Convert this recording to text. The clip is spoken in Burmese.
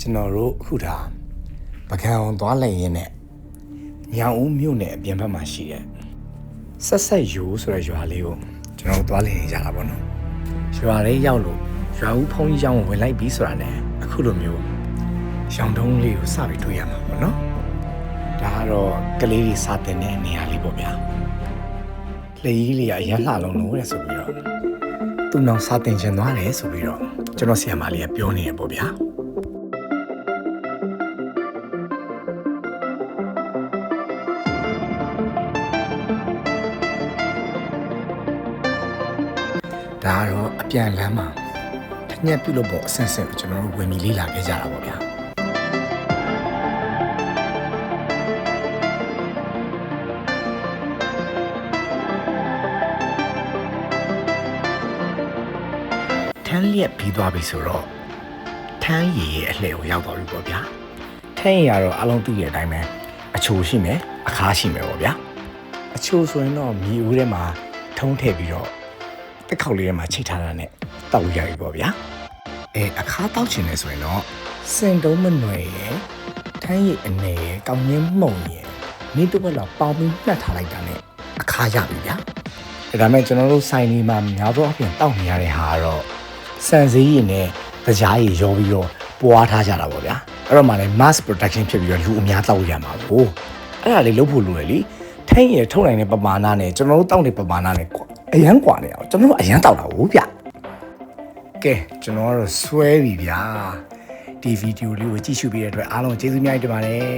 ကျွန်တော်တို့အခုဒါပကံအောင်သွားလိုက်ရင်းနဲ့ညောင်ဦးမြို့နယ်အပြင်ဘက်မှာရှိတဲ့ဆက်ဆက်ယူဆိုတဲ့ရွာလေးကိုကျွန်တော်တို့သွားလည်နေကြတာပေါ့နော်ရွာလေးရောက်လို့ရွာဦးဖုံးကြီးကျောင်းကိုဝင်လိုက်ပြီးဆိုတာနဲ့အခုလိုမျိုးရောင်တုံးလေးကိုစပြီးတွေ့ရမှာပေါ့နော်ဒါကတော့ကလေးတွေစာတင်တဲ့နေရာလေးပေါ့ဗျာလေကြီးလေးကအရင်လှလုံးလို့တဲ့ဆိုပြီးတော့သူ့နောက်စာတင်ချင်သွားတယ်ဆိုပြီးတော့ကျွန်တော်ဆီယမလေးကပြောနေရပေါ့ဗျာ ဒါကတော့အပြန်လမ်းမှာထညက်ပြုတ်လို့ပေါ့အဆင့်ဆင့်ကိုကျွန်တော်တို့ဝင်ပြီးလေ့လာခဲ့ကြတာပေါ့ဗျာထန်းလျက်ပြီးသွားပြီဆိုတော့ထန်းရည်ရဲ့အလှည့်ကိုရောက်သွားပြီပေါ့ဗျာထန်းရည်ကတော့အလုံးသိတဲ့အတိုင်းပဲအချိုရှိမယ်အခါရှိမယ်ပေါ့ဗျာအချိုဆိုရင်တော့မြေဦးထဲမှာထုံးထည့်ပြီးတော့ တက်ခေါက်လေးထဲမှာချိတ်ထားတာနဲ့တောက်လို့ရပြီပေါ့ဗျာအဲအခါတောက်ချင်နေဆိုရင်တော့စင်တုံးမနွယ်ရယ်ထမ်းရည်အနေရယ်ကောင်းငင်းမှုံရယ်နေတော့ဘက်တော့ပေါင်းပြီးနှက်ထားလိုက်တာနဲ့အခါရပြီဗျာဒါပေမဲ့ကျွန်တော်တို့ဆိုင်နေမှာများသောအားဖြင့်တောက်နေရတဲ့ဟာကတော့စံစည်းရည်နဲ့တရားရည်ရောပြီးတော့ပွားထားကြတာပေါ့ဗျာအဲ့တော့မှလည်း mass production ဖြစ်ပြီးတော့လူအများတောက်ရမှာကိုအဲ့ဒါလေးလုပ်ဖို့လိုတယ်လीထိုင်းရထုတ်နိုင်တဲ့ပမာဏနဲ့ကျွန်တော်တို့တောက်တဲ့ပမာဏနဲ့ကွာ အရန်กว่าနေအောင်ကျွန်တော်တို့အရန်တောက်တာဟုတ်ဗျကဲကျွန်တော်ကတော့ဆွဲပြီဗျာဒီဗီဒီယိုလေးကိုကြည့်ရှုပေးတဲ့အတွက်အားလုံးကျေးဇူးများတင်ပါတယ်